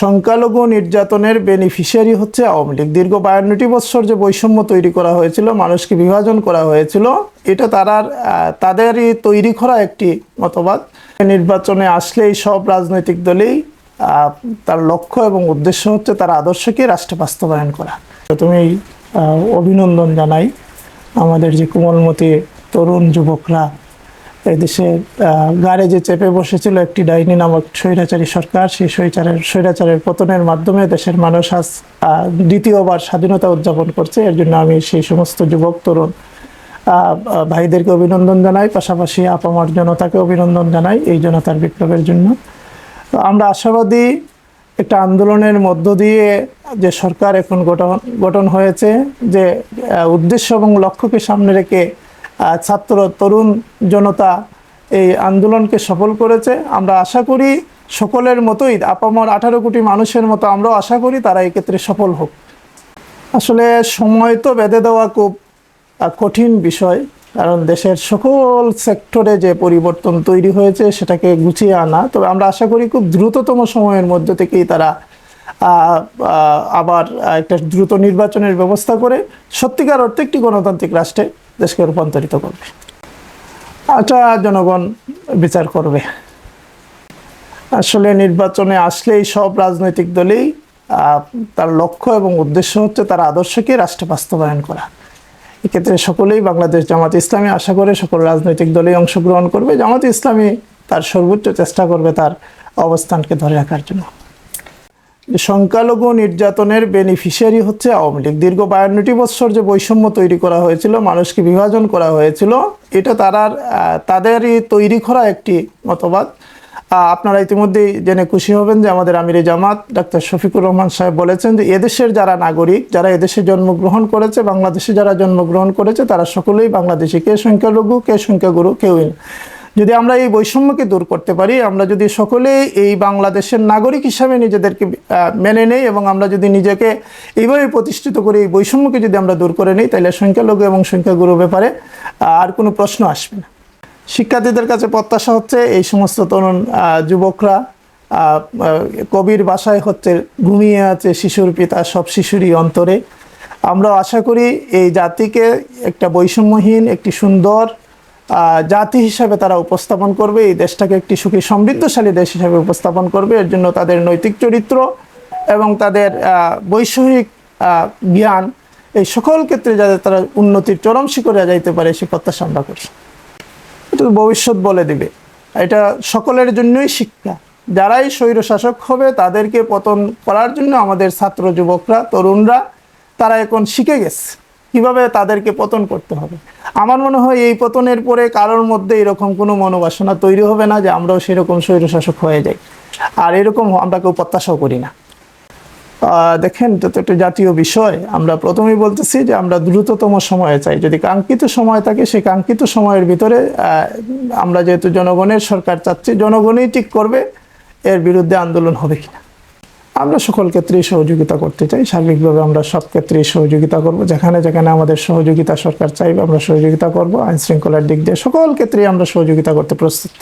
সংখ্যালঘু নির্যাতনের বেনিফিশিয়ারি হচ্ছে আওয়ামী লীগ। দীর্ঘ বায়ান্নটি বছর যে বৈষম্য তৈরি করা হয়েছিল, মানুষকে বিভাজন করা হয়েছিল, এটা তারার তাদেরই তৈরি করা একটি মতবাদ। নির্বাচনে আসলেই সব রাজনৈতিক দলেই তার লক্ষ্য এবং উদ্দেশ্য হচ্ছে তার আদর্শকে রাষ্ট্রে বাস্তবায়ন করা। তুমি অভিনন্দন জানাই। আমাদের যে কোমলমতি তরুণ যুবকরা এদেশে গাড়ে যে চেপে বসেছিল একটি ডাইনি নামক স্বৈরাচারী সরকার, সেই স্বৈরাচারের স্বৈরাচারের পতনের মাধ্যমে দেশের মানুষ আজ দ্বিতীয়বার স্বাধীনতা উদযাপন করছে। এর জন্য আমি সেই সমস্ত যুবক, তরুণ ভাইদেরকে অভিনন্দন জানাই। পাশাপাশি আপামার জনতাকে অভিনন্দন জানাই এই জনতার বিপ্লবের জন্য। আমরা আশাবাদী একটা আন্দোলনের মধ্য দিয়ে যে সরকার এখন গঠন গঠন হয়েছে, যে উদ্দেশ্য এবং লক্ষ্যকে সামনে রেখে ছাত্র তরুণ জনতা এই আন্দোলনকে সফল করেছে। আমরা আশা করি সকলের মতোই আপামর আঠারো কোটি মানুষের মতো আমরাও আশা করি তারা এক্ষেত্রে সফল হোক। আসলে সময় তো বেঁধে দেওয়া খুব কঠিন বিষয়, কারণ দেশের সকল সেক্টরে যে পরিবর্তন তৈরি হয়েছে সেটাকে গুছিয়ে আনা। তবে আমরা আশা করি খুব দ্রুততম সময়ের মধ্যে থেকেই তারা আবার একটা দ্রুত নির্বাচনের ব্যবস্থা করে। সত্যিকার অর্থে একটি গণতান্ত্রিক রাষ্ট্রে দেশকে রূপান্তরিত করবে। আচ্ছা জনগণ বিচার করবে। আসলে নির্বাচনে আসলেই সব রাজনৈতিক দলেই তার লক্ষ্য এবং উদ্দেশ্য হচ্ছে তার আদর্শকে রাষ্ট্রে বাস্তবায়ন করা। এক্ষেত্রে সকলেই বাংলাদেশ জামাত ইসলামী, আশা করে সকল রাজনৈতিক দলেই অংশগ্রহণ করবে। জামাত ইসলামী তার সর্বোচ্চ চেষ্টা করবে তার অবস্থানকে ধরে রাখার জন্য। সংখ্যালঘু নির্যাতনের বেনিফিশিয়ারি হচ্ছে আওয়ামী লীগ। দীর্ঘ বায়ান্নটি বছর যে বৈষম্য তৈরি করা হয়েছিল, মানুষকে বিভাজন করা হয়েছিল, এটা তারার তাদেরই তৈরি করা একটি মতবাদ। আপনারা ইতিমধ্যেই জেনে খুশি হবেন যে আমাদের আমিরে জামাত, ডাক্তার শফিকুর রহমান সাহেব বলেছেন যে এদেশের যারা নাগরিক, যারা এদেশে জন্মগ্রহণ করেছে, বাংলাদেশে যারা জন্মগ্রহণ করেছে, তারা সকলেই বাংলাদেশি কে সংখ্যালঘু, কে সংখ্যাগুরু, কেউই না। যদি আমরা এই বৈষম্যকে দূর করতে পারি, আমরা যদি সকলেই এই বাংলাদেশের নাগরিক হিসাবে নিজেদেরকে মেনে নেই এবং আমরা যদি নিজেকে এইভাবে প্রতিষ্ঠিত করি এই বৈষম্যকে যদি আমরা দূর করে নিই তাহলে সংখ্যালঘু এবং সংখ্যাগুরু ব্যাপারে আর কোনো প্রশ্ন আসবে না। শিক্ষার্থীদের কাছে প্রত্যাশা হচ্ছে এই সমস্ত তরুণ যুবকরা কবির বাসায় হচ্ছে ঘুমিয়ে আছে শিশুর পিতা, সব শিশুরই অন্তরে। আমরা আশা করি এই জাতিকে একটা বৈষম্যহীন, একটি সুন্দর জাতি হিসাবে তারা উপস্থাপন করবে, এই দেশটাকে একটি সুখী সমৃদ্ধশালী দেশ হিসাবে উপস্থাপন করবে। এর জন্য তাদের নৈতিক চরিত্র এবং তাদের বৈষয়িক জ্ঞান, এই সকল ক্ষেত্রে যাতে তারা উন্নতির চরম শিখরে যাইতে পারে, সে প্রত্যাশা আমরা করছি। এটা ভবিষ্যৎ বলে দিবে। এটা সকলের জন্যই শিক্ষা। যারাই স্বৈর শাসক হবে, তাদেরকে পতন করার জন্য আমাদের ছাত্র যুবকরা, তরুণরা, তারা এখন শিখে গেছে। কীভাবে তাদেরকে পতন করতে হবে? আমার মনে হয় এই পতনের পরে কারোর মধ্যে এরকম কোনো মনোবাসনা তৈরি হবে না যে আমরাও সেরকম স্বৈর শাসক হয়ে যাই। আর এরকম আমরা কেউ প্রত্যাশাও করি না। দেখেন তো একটা জাতীয় বিষয়। আমরা প্রথমেই বলতেছি যে আমরা দ্রুততম সময়ে চাই। যদি কাঙ্ক্ষিত সময় থাকে, সেই কাঙ্ক্ষিত সময়ের ভিতরে আমরা যেহেতু জনগণের সরকার চাচ্ছি, জনগণই ঠিক করবে এর বিরুদ্ধে আন্দোলন হবে কিনা। আমরা সকল ক্ষেত্রেই সহযোগিতা করতে চাই। সার্বিকভাবে আমরা সব ক্ষেত্রেই সহযোগিতা করব। যেখানে যেখানে আমাদের সহযোগিতা সরকার চাইবে, আমরা সহযোগিতা করব। আইন শৃঙ্খলার দিক দিয়ে সকল ক্ষেত্রেই আমরা সহযোগিতা করতে প্রস্তুত।